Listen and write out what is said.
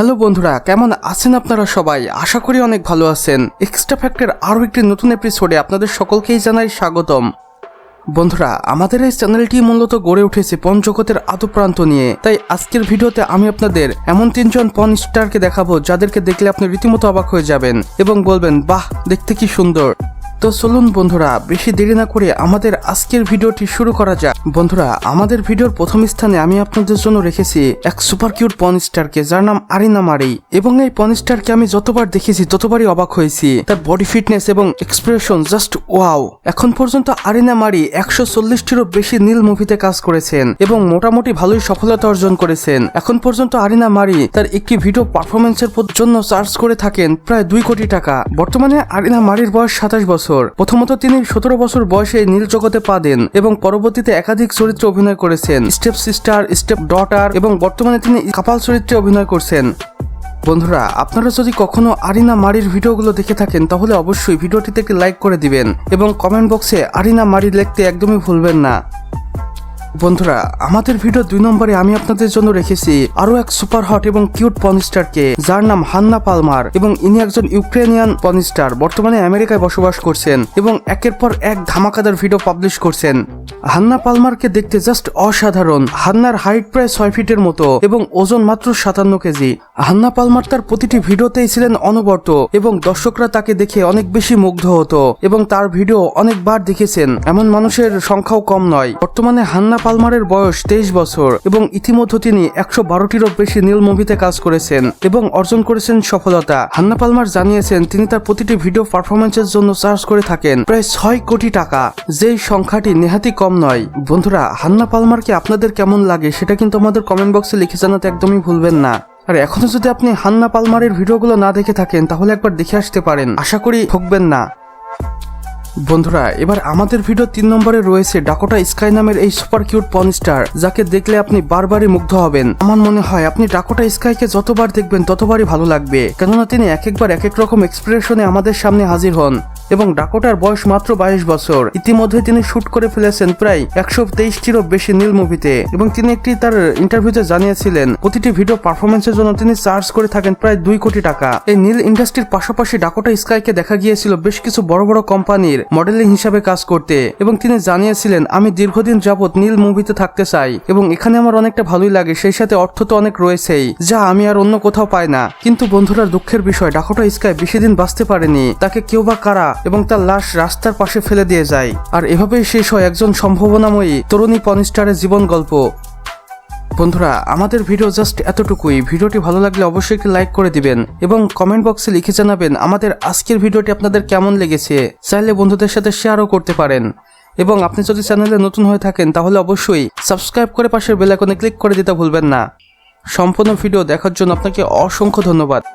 Hello বন্ধুরা, কেমন আছেন আপনারা সবাই? আশা করি অনেক ভালো আছেন। এক্সট্রা ফ্যাক্টের আরও একটি নতুন এপিসোডে আপনাদের সকলকেই জানাই স্বাগতম। বন্ধুরা, আমাদের এই চ্যানেলটি মূলত গড়ে উঠেছে পঞ্চগতের আদপ্রান্ত নিয়ে। তাই আজকের ভিডিওতে আমি আপনাদের এমন তিনজন পন স্টারকে দেখাবো যাদেরকে দেখলে আপনি রীতিমতো অবাক হয়ে যাবেন এবং বলবেন, বাহ, দেখতে কি সুন্দর। তো চলুন বন্ধুরা, বেশি দেরি না করে আমাদের আজকের ভিডিওটি শুরু করা যাক। বন্ধুরা, আমাদের ভিডিওর প্রথম স্থানে আমি আপনাদের জন্য রেখেছি এক সুপার কিউট পন স্টারকে যার নাম আরিনা মারি। এবং এই পন স্টারকে আমি যতবার দেখেছি, ততবারই অবাক হয়েছি। তার বডি ফিটনেস এবং এক্সপ্রেশন জাস্ট ওয়াও এখন পর্যন্ত আরিনা মারি একশো চল্লিশটিরও বেশি নীল মুভিতে কাজ করেছেন এবং মোটামুটি ভালোই সফলতা অর্জন করেছেন। এখন পর্যন্ত আরিনা মারি তার একটি ভিডিও পারফরমেন্সের জন্য চার্জ করে থাকেন প্রায় দুই কোটি টাকা। বর্তমানে আরিনা মারির বয়স সাতাশ বছর। প্রথমত তিনি সতেরো বছর বয়সে নীল জগতে পা দেন এবং পরবর্তীতে একাধিক চরিত্রে অভিনয় করেছেন। স্টেপ সিস্টার, স্টেপ ডটার এবং বর্তমানে তিনি কাপাল চরিত্রে অভিনয় করছেন। বন্ধুরা, আপনারা যদি কখনো আরিনা মারির ভিডিওগুলো দেখে থাকেন, তাহলে অবশ্যই ভিডিওটিতে একটি লাইক করে দিবেন এবং কমেন্ট বক্সে আরিনা মারি লিখতে একদমই ভুলবেন না। বন্ধুরা, আমাদের ভিডিও দুই নম্বরে আমি আপনাদের জন্য রেখেছি আরও এক সুপার হট এবং কিউট পনিস্টারকে যার নাম হান্না পালমার এবং ইনি একজন ইউক্রেনিয়ান পনিস্টার বর্তমানে আমেরিকায় বসবাস করছেন এবং একের পর এক ধামাকাদার ভিডিও পাবলিশ করছেন। হান্না পালমারকে দেখতে জাস্ট অসাধারণ, হান্নার হাইট প্রায় ছয় ফিটের মতো এবং ওজন মাত্র সাতান্ন কেজি। হান্না পালমার তার প্রতিটি ভিডিওতেই ছিলেন অনবর্ত এবং দর্শকরা তাকে দেখে অনেক বেশি মুগ্ধ হতো এবং তার ভিডিও অনেকবার দেখেছেন, এমন মানুষের সংখ্যাও কম নয়। বর্তমানে হান্না পালমারের বয়স তেইশ বছর এবং ইতিমধ্যে তিনি একশো বারোটিরও বেশি নীল মুভিতে কাজ করেছেন এবং অর্জন করেছেন সফলতা। হান্না পালমার জানিয়েছেন, তিনি তার প্রতিটি ভিডিও পারফরমেন্সের জন্য চার্জ করে থাকেন প্রায় ছয় কোটি টাকা। যেই সংখ্যাটি নেহাতি কম নয়। বন্ধুরা, হান্না পালমারকে আপনাদের কেমন লাগে সেটা কিন্তু আমাদের কমেন্ট বক্সে লিখে জানাতে একদমই ভুলবেন না। আর এখনও যদি আপনি হান্না পালমারের ভিডিওগুলো না দেখে থাকেন, তাহলে একবার দেখে আসতে পারেন। আশা করি ঠকবেন না। বন্ধুরা, এবার আমাদের ভিডিও তিন নম্বরে রয়েছে ডাকোটা স্কাই নামের এই সুপার কিউট পনস্টার যাকে দেখলে আপনি বারবারই মুগ্ধ হবেন। আমার মনে হয় আপনি ডাকোটা স্কাইকে যতবার দেখবেন, ততবারই ভালো লাগবে। কেননা তিনি এক একবার এক এক রকম এক্সপ্রেশনে আমাদের সামনে হাজির হন। এবং ডাকোটার বয়স মাত্র বাইশ বছর। ইতিমধ্যে তিনি শুট করে ফেলেছেন প্রায় একশো তেইশটিরও বেশি নীল মুভিতে। এবং তিনি একটি তার ইন্টারভিউতে জানিয়েছিলেন, প্রতিটি ভিডিও পারফরমেন্সের জন্য তিনি চার্জ করে থাকেন প্রায় দুই কোটি টাকা। এই নীল ইন্ডাস্ট্রির পাশাপাশি ডাকোটা স্কাইকে দেখা গিয়েছিল বেশ কিছু বড় বড় কোম্পানির মডেলিং হিসাবে কাজ করতে। এবং তিনি জানিয়েছিলেন, আমি দীর্ঘদিন যাবৎ নীল মুভিতে থাকতে চাই এবং এখানে আমার অনেকটা ভালোই লাগে, সেই সাথে অর্থ তো অনেক রয়েছেই, যা আমি আর অন্য কোথাও পাই না। কিন্তু বন্ধুরা, দুঃখের বিষয়, ডাকোটা স্কাই বেশি দিন বাঁচতে পারেনি। তাকে কেউ বা কারা এবং তার লাশ রাস্তার পাশে ফেলে দিয়ে যায়। আর এভাবেই শেষ হয় একজন সম্ভাবনাময়ী তরুণী পনিস্টারের জীবন গল্প। বন্ধুরা, আমাদের ভিডিও জাস্ট এতটুকুই। ভিডিওটি ভালো লাগলে অবশ্যই একটি লাইক করে দিবেন এবং কমেন্ট বক্সে লিখে জানাবেন আমাদের আজকের ভিডিওটি আপনাদের কেমন লেগেছে। চাইলে বন্ধুদের সাথে শেয়ারও করতে পারেন। এবং আপনি যদি চ্যানেলে নতুন হয়ে থাকেন, তাহলে অবশ্যই সাবস্ক্রাইব করে পাশের বেল আইকনে ক্লিক করে দিতে ভুলবেন না। সম্পূর্ণ ভিডিও দেখার জন্য আপনাকে অসংখ্য ধন্যবাদ।